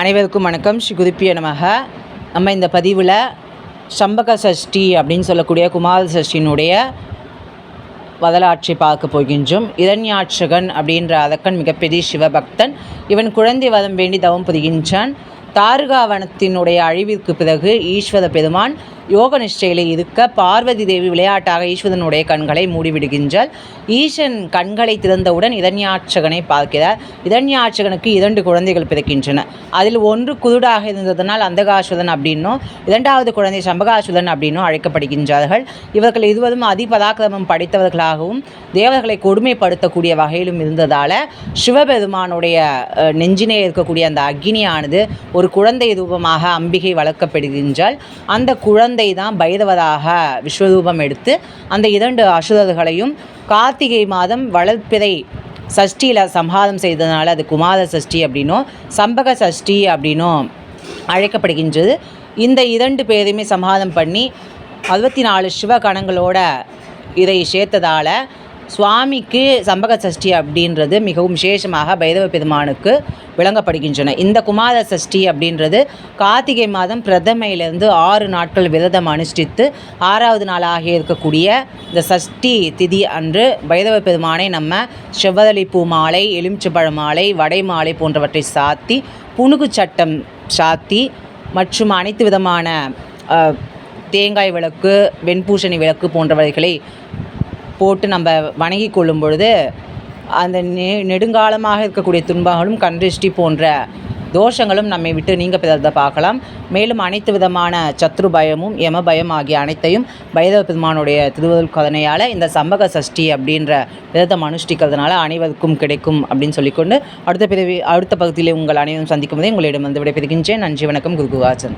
அனைவருக்கும் வணக்கம். ஸ்ரீ குதிப்பிய நமக. நம்ம இந்த பதிவில் சம்பக சஷ்டி அப்படின்னு சொல்லக்கூடிய குமார சஷ்டியினுடைய வரலாற்றை பார்க்க போகின்றோம். இரண்யாட்சகன் அப்படின்ற அரக்கன் மிகப்பெரிய சிவபக்தன். இவன் குழந்தை வரம் வேண்டி தவம் புரிகின்றான். தாருகாவனத்தினுடைய அழிவிற்கு பிறகு ஈஸ்வர பெருமான் யோக நிஷ்டையில் இருக்க பார்வதி தேவி விளையாட்டாக ஈஸ்வரனுடைய கண்களை மூடிவிடுகின்றாள். ஈசன் கண்களை திறந்தவுடன் இதன்யாட்சகனை பார்க்கிறார். இதன்யாட்சகனுக்கு இரண்டு குழந்தைகள் பிறக்கின்றன. அதில் ஒன்று குருடாக இருந்ததனால் அந்தகாசுரன் அப்படின்னும் இரண்டாவது குழந்தை சம்பகாசுரன் அப்படின்னும் அழைக்கப்படுகின்றார்கள். இவர்கள் இருவரும் அதிபராக்கிரமம் படைத்தவர்களாகவும் தேவர்களை கொடுமைப்படுத்தக்கூடிய வகையிலும் இருந்ததால் சிவபெருமானுடைய நெஞ்சினே இருக்கக்கூடிய அந்த அக்னியானது ஒரு குழந்தை ரூபமாக அம்பிகை வளர்க்கப்படுகின்றால் அந்த குழந்தை தான் பைரவராக விஸ்வரூபம் எடுத்து அந்த இரண்டு அசுரர்களையும் கார்த்திகை மாதம் வளர்ப்பிறை சஷ்டியில் சம்ஹாரம் செய்ததுனால அது குமார சஷ்டி அப்படின்னும் சம்பக சஷ்டி அப்படின்னும் அழைக்கப்படுகின்றது. இந்த இரண்டு பேரையுமே சம்ஹாரம் பண்ணி அறுபத்தி நாலு சிவகணங்களோட இதை சேர்த்ததால் சுவாமிக்கு சம்பக சஷ்டி அப்படின்றது மிகவும் விசேஷமாக பைரவ பெருமானுக்கு விளங்கப்படுகின்றன. இந்த குமார சஷ்டி அப்படின்றது கார்த்திகை மாதம் பிரதமையிலிருந்து ஆறு நாட்கள் விரதம் அனுஷ்டித்து ஆறாவது நாளாக இருக்கக்கூடிய இந்த சஷ்டி திதி அன்று பைரவ பெருமானை நம்ம செவ்வதளிப்பூ மாலை எலுமிச்சப்பழ மாலை வடை மாலை போன்றவற்றை சாத்தி புனுகு சட்டம் சாத்தி மற்றும் அனைத்து விதமான தேங்காய் விளக்கு வெண்பூசணி விளக்கு போன்றவைகளை போட்டு நம்ம வணங்கி கொள்ளும் பொழுது அந்த நெ நெடுங்காலமாக இருக்கக்கூடிய துன்பங்களும் கண்டிஷ்டி போன்ற தோஷங்களும் நம்மை விட்டு நீங்க பிறந்த பார்க்கலாம். மேலும் அனைத்து விதமான சத்ரு பயமும் யம பயம் ஆகிய அனைத்தையும் பைரவ பெருமானுடைய திருவருள் கதனையால் இந்த சம்பக சஷ்டி அப்படின்ற விதத்தை அனுஷ்டிக்கிறதுனால அனைவருக்கும் கிடைக்கும் அப்படின்னு சொல்லிக்கொண்டு அடுத்த பிறவி அடுத்த பகுதியில் உங்கள் அனைவரும் சந்திக்கும் போதே உங்களிடம் வந்து விடைபெறுகின்றேன். நன்றி வணக்கம் குருகுவாசன்.